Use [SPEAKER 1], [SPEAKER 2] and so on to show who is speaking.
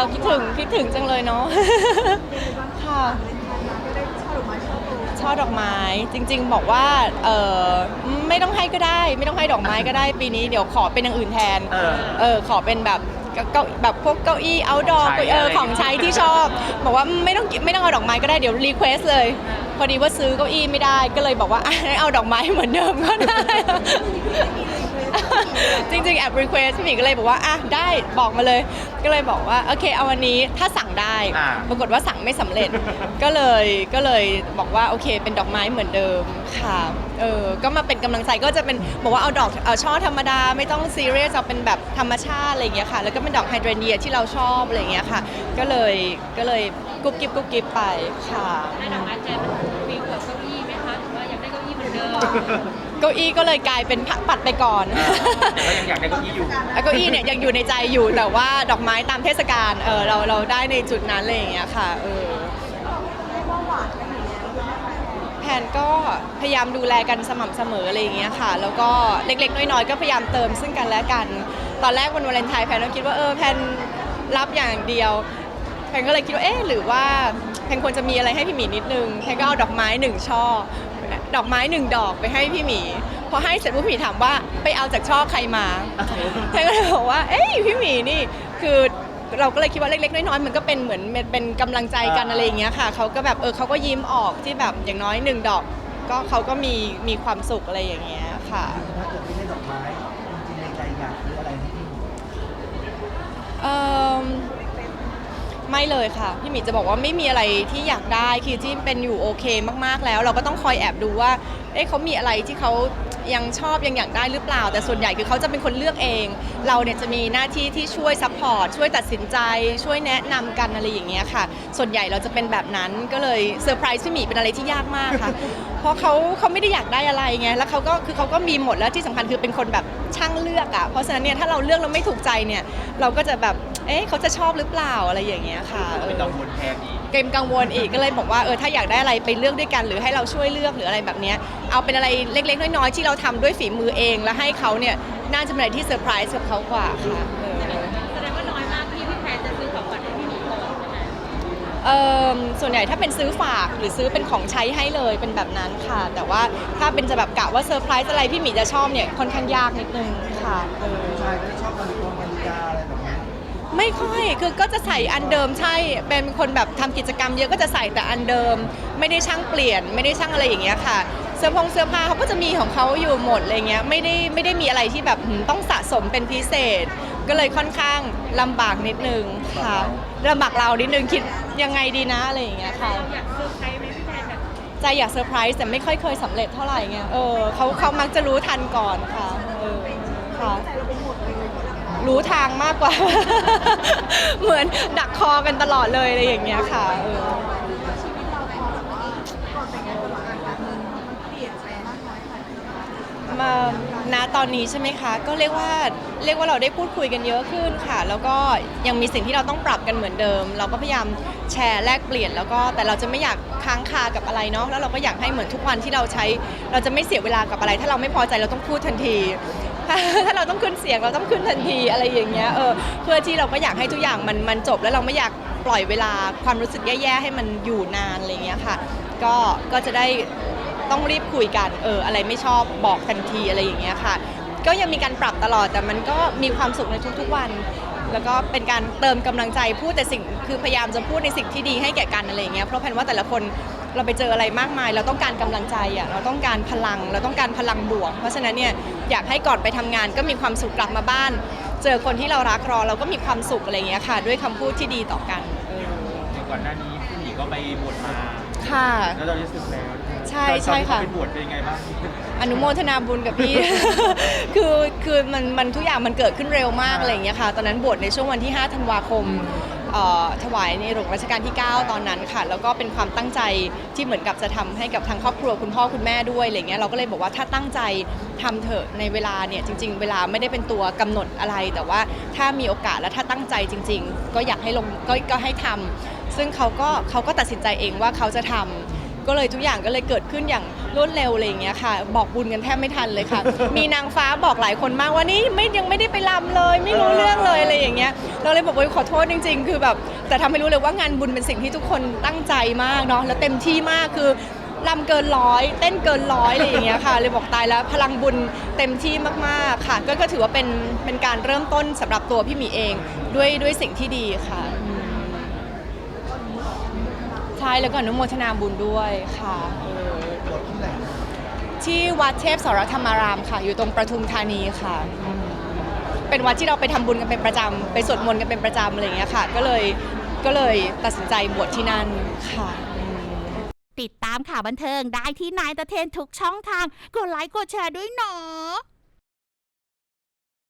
[SPEAKER 1] เราคิดถึงคิดถึงจังเลยเนาะ ค่ะช่อดอกไม้ จริง ๆ บอกว่าเออไม่ต้องให้ก็ได้ ไม่ต้องให้ดอกไม้ก็ได้ปีนี้เดี๋ยวขอเป็นอย่างอื่นแทน
[SPEAKER 2] เออ
[SPEAKER 1] เออขอเป็นแบบเก้าเก้าแบบพวกเก้าอี้เอาดอ
[SPEAKER 2] ใช้
[SPEAKER 1] เออ
[SPEAKER 2] อะไร
[SPEAKER 1] ของใช้ที่ชอบ บอกว่าไม่ต้องไม่ต้องเอาดอกไม้ก็ได้เดี๋ยวรีเควสเลย พอดีว่าซื้อเก้าอี้ไม่ได้ก็เลยบอกว่าอะงั้นเอาดอกไม้เหมือนเดิมก็ได้ จริงๆ แอบรีเควสพี่หมีก็เลยบอกว่าอะได้บอกมาเลย ก็เลยบอกว่าโอเคเอาวันนี้ถ้าสั่งได้
[SPEAKER 2] อ่า
[SPEAKER 1] ปรากฏว่าสั่งไม่สำเร็จ ก็เลยก็เลยบอกว่าโอเค เป็นดอกไม้เหมือนเดิมค่ะ เออ ก็มาเป็นกำลังใจก็จะเป็นบอกว่าเอาดอกเอาช่อธรรมดาไม่ต้องซีเรียสเอาเป็นแบบธรรมชาติอะไรอย่างเงี้ยค่ะ แล้วก็เป็นดอกไฮเดรเนียที่เราชอบอะไรอย่างเงี้ยค่ะ ก็เลยก็เลยกุ๊บกิ๊บกุ๊บกิ๊บไปค่ะ
[SPEAKER 3] ให้ดอกไม้แจมันฟีลกับเก้าอี้ไหมคะหรือว่าอยากได้เก้าอี้เหมือนเดิม
[SPEAKER 1] เก้าอี้ก็เลยกลายเป็นพักปัดไปก่อน
[SPEAKER 2] แต่ก็ยังอยากได้เก้าอี้อยู่
[SPEAKER 1] แล้วเก้าอี้เนี่ยยังอยู่ในใจอยู่แต่ว่าดอกไม้ตามเทศกาลเออเราเราได้ในจุดนั้นอะไรอย่างเงี้ยค่ะเออแพนก็พยายามดูแลกันสม่ำเสมออะไรอย่างเงี้ยค่ะ แล้วก็เล็กๆ น้อยๆ ก็พยายามเติมซึ่งกันและกัน ตอนแรกวันวาเลนไทน์แพนก็คิดว่าเออแพนรับอย่างเดียวแพนก็เลยคิดว่าเอ๊ะหรือว่าแพนควรจะมีอะไรให้พี่หมีนิดนึงแพนก็เอาดอกไม้หนึ่งช่อ ดอกไม้หนึ่งดอกไปให้พี่หมี พอให้เสร็จปุ๊บพี่หมีถามว่าไปเอาจากช่อใครมาแพนก็เลยบอกว่า เอ้ยพี่หมีนี่คือเราก็เลยคิดว่าเล็กๆน้อยๆมันก็เป็นเหมือนเป็นกำลังใจกัน
[SPEAKER 2] อ่า
[SPEAKER 1] อะไรอย่างเงี้ยค่ะเขาก็แบบเออเขาก็ยิ้มออกที่แบบอย่างน้อยหนึ่งดอก ก็เขาก็มีมีความสุขอะไรอย่างเงี้ยค่ะ
[SPEAKER 4] ถ้าเกิดไม่ได้ดอกไม้จริงๆในใจอยากซื้ออะไรให้พี่หมู
[SPEAKER 1] เอิ่ม ไม่เลยค่ะ พี่หมีจะบอกว่าไม่มีอะไรที่อยากได้คือที่เป็นอยู่โอเคมากๆแล้ว เราก็ต้องคอยแอบดูว่าเอ๊ะเขามีอะไรที่เขา ยังชอบยังอยากได้หรือเปล่า แต่ส่วนใหญ่คือเขาจะเป็นคนเลือกเอง เราเนี่ยจะมีหน้าที่ที่ช่วยซัพพอร์ตช่วยตัดสินใจ ช่วยแนะนำกันอะไรอย่างเงี้ยค่ะ ส่วนใหญ่เราจะเป็นแบบนั้นก็เลยเซอร์ไพรส์พี่หมีเป็นอะไรที่ยากมากค่ะเพราะเขาเขาไม่ได้อยากได้อะไรไงแล้วเขาก็คือเขาก็มีหมดแล้วที่สำคัญคือเป็นคนแบบช่างเลือกอะเพราะฉะนั้นเนี่ยถ้าเราเลือกแล้วไม่ถูกใจเนี่ยเราก็จะแบบเอ๊ะเขาจะชอบหรือเปล่าอะไรอย่างเงี้ยค่ะ
[SPEAKER 2] ก็เป็นกังวลแทนอีก
[SPEAKER 1] เกมกังวลอีกก็เลยบอกว่าเออถ้าอยากได้อะไรไปเลือกด้วยกัน หรือให้เราช่วยเลือกหรืออะไรแบบเนี้ย เอาเป็นอะไรเล็ก ๆ น้อยๆที่เราทำด้วยฝีมือเอง แล้วให้เขาเนี่ยน่าจะเป็นอะไรที่เซอร์ไพรส์กับเขากว่าค่ะเออ
[SPEAKER 3] แสดงว่าน้อยมากที่พี่แพนจะซื้อของขวัญให้พี่หมีก่อนใช่ไหม
[SPEAKER 1] เออส่วนใหญ่ถ้าเป็นซื้อฝากหรือซื้อเป็นของใช้ให้เลยเป็นแบบนั้นค่ะ แต่ว่าถ้าเป็นจะแบบกะว่าเซอร์ไพรส์อะไรพี่หมีจะชอบเนี่ยค่อนข้างยากนิดนึงค่ะเออ
[SPEAKER 4] ผู้ชายก็ชอบนาฬิกานาฬิกาอะไรแบบนี้
[SPEAKER 1] ไม่ค่อยคือก็จะใส่อันเดิมใช่เป็นคนแบบทำกิจกรรมเยอะก็จะใส่แต่อันเดิม ไม่ได้ช่างเปลี่ยน ไม่ได้ช่างอะไรอย่างเงี้ยค่ะ เสื้อผงเสื้อผ้าเขาก็จะมีของเขาอยู่หมดอะไรเงี้ยไม่ได้ไม่ได้มีอะไรที่แบบหืมต้องสะสมเป็นพิเศษ ก็เลยค่อนข้างลำบากนิดนึงค่ะลำบากเรานิดนึงคิดยังไงดีนะอะไรอย่างเงี้ยค่ะ
[SPEAKER 3] เราอยากเซอร์ไพรส์ไหมพี่แพนแบบ
[SPEAKER 1] ใจอยากเซอร์ไพรส์แต่ไม่ค่อยเคยสำเร็จเท่าไหร่เงี้ยเออเขาเขามักจะรู้ทันก่อนค่ะเออค่ะ รู้ทางมากกว่า เหมือนดักคอกันตลอดเลยอะไรอย่างเงี้ยค่ะเออ มา ณตอนนี้ใช่ไหมคะ ก็เรียกว่าเรียกว่าเราได้พูดคุยกันเยอะขึ้นค่ะ แล้วก็ยังมีสิ่งที่เราต้องปรับกันเหมือนเดิม เราก็พยายามแชร์แลกเปลี่ยนแล้วก็แต่เราจะไม่อยากค้างคากับอะไรเนาะแล้วเราก็อยากให้เหมือนทุกวันที่เราใช้ เราจะไม่เสียเวลากับอะไร ถ้าเราไม่พอใจเราต้องพูดทันที ถ้าเราต้องขึ้นเสียงเราต้องขึ้นทันทีอะไรอย่างเงี้ยเออเพื่อที่เราก็อยากให้ทุกอย่างมันมันจบ แล้วเราไม่อยากปล่อยเวลาความรู้สึกแย่ๆให้มันอยู่นานอะไรเงี้ยค่ะ ก็ก็จะได้ ต้องรีบคุยกันเอออะไรไม่ชอบบอกทันทีอะไรอย่างเงี้ยค่ะ ก็ยังมีการปรับตลอดแต่มันก็มีความสุขในทุกๆวัน แล้วก็เป็นการเติมกำลังใจพูดแต่สิ่งคือพยายามจะพูดในสิ่งที่ดีให้แก่กันอะไรอย่างเงี้ยเพราะแพนว่าแต่ละคนเราไปเจออะไรมากมาย เราต้องการกำลังใจอะเราต้องการพลัง เราต้องการพลังบวก เพราะฉะนั้นเนี่ยอยากให้ก่อนไปทำงานก็มีความสุขกลับมาบ้าน เจอคนที่เรารักรอเราก็มีความสุขอะไรอย่างเงี้ยค่ะ ด้วยคำพูดที่ดีต่อกันเออ
[SPEAKER 2] อย่างก่อนหน้านี้พี่หมีก็ไปบวชมา
[SPEAKER 1] ค่ะ
[SPEAKER 2] แล้วเราได้สึกแล้ว
[SPEAKER 1] ใช่ใช่ค่ะ
[SPEAKER 2] ตอนที่เขาไปบวชเป็นยังไงบ้าง
[SPEAKER 1] อนุโมทนาบุญกับพี่ คือคือมันมันทุกอย่างมันเกิดขึ้นเร็วมากอะไรอย่างเงี้ยค่ะ ตอนนั้นบวชในช่วงวันที่ 5 ธันวาคมเอ่อถวายในหลวงรัชกาลที่ 9 ตอนนั้นค่ะ แล้วก็เป็นความตั้งใจที่เหมือนกับจะทำให้กับทางครอบครัวคุณพ่อคุณแม่ด้วยอะไรเงี้ย เราก็เลยบอกว่าถ้าตั้งใจทำเถอะในเวลาเนี่ยจริง ๆ เวลาไม่ได้เป็นตัวกำหนดอะไร แต่ว่าถ้ามีโอกาสและถ้าตั้งใจจริง ๆ ก็อยากให้ลงก็ก็ให้ทำซึ่งเขาก็เขาก็ตัดสินใจเองว่าเขาจะทำ ก็เลยทุกอย่างก็เลยเกิดขึ้นอย่างรวดเร็วอะไรอย่างเงี้ยค่ะ บอกบุญกันแทบไม่ทันเลยค่ะ มีนางฟ้าบอกหลายคนมากว่านี่ไม่ยังไม่ได้ไปรำเลย ไม่รู้เรื่องเลยอะไรอย่างอย่างเงี้ยเราเลยบอกว่าขอโทษจริง ๆ คือแบบแต่ทำให้รู้เลยว่างานบุญเป็นสิ่งที่ทุกคนตั้งใจมากเนาะแล้วเต็มที่มากคือลำเกินร้อยเต้นเกินร้อยอะไรอย่างเงี้ยค่ะ เลยบอกตายแล้วพลังบุญเต็มที่มากๆค่ะ ก็ก็ถือว่าเป็นเป็นการเริ่มต้นสำหรับตัวพี่หมีเองด้วยด้วยสิ่งที่ดีค่ะอืม ใช่แล้วก็อนุโมทนาบุญด้วยค่ะเออ
[SPEAKER 4] บทที่ไหน
[SPEAKER 1] ที่วัดเทพสรธรรมารามค่ะ อยู่ตรงประทุมธานีค่ะอืมเป็นวัดที่เราไปทำบุญกันเป็นประจำไปสวดมนต์กันเป็นประจำอะไรอย่างเงี้ยค่ะ ก็เลยก็เลยตัดสินใจบวชที่นั่นค่ะอืม
[SPEAKER 5] ติดตามข่าวบันเทิงได้ที่นายตะเทนทุกช่องทาง กดไลค์กดแชร์ด้วยเนาะ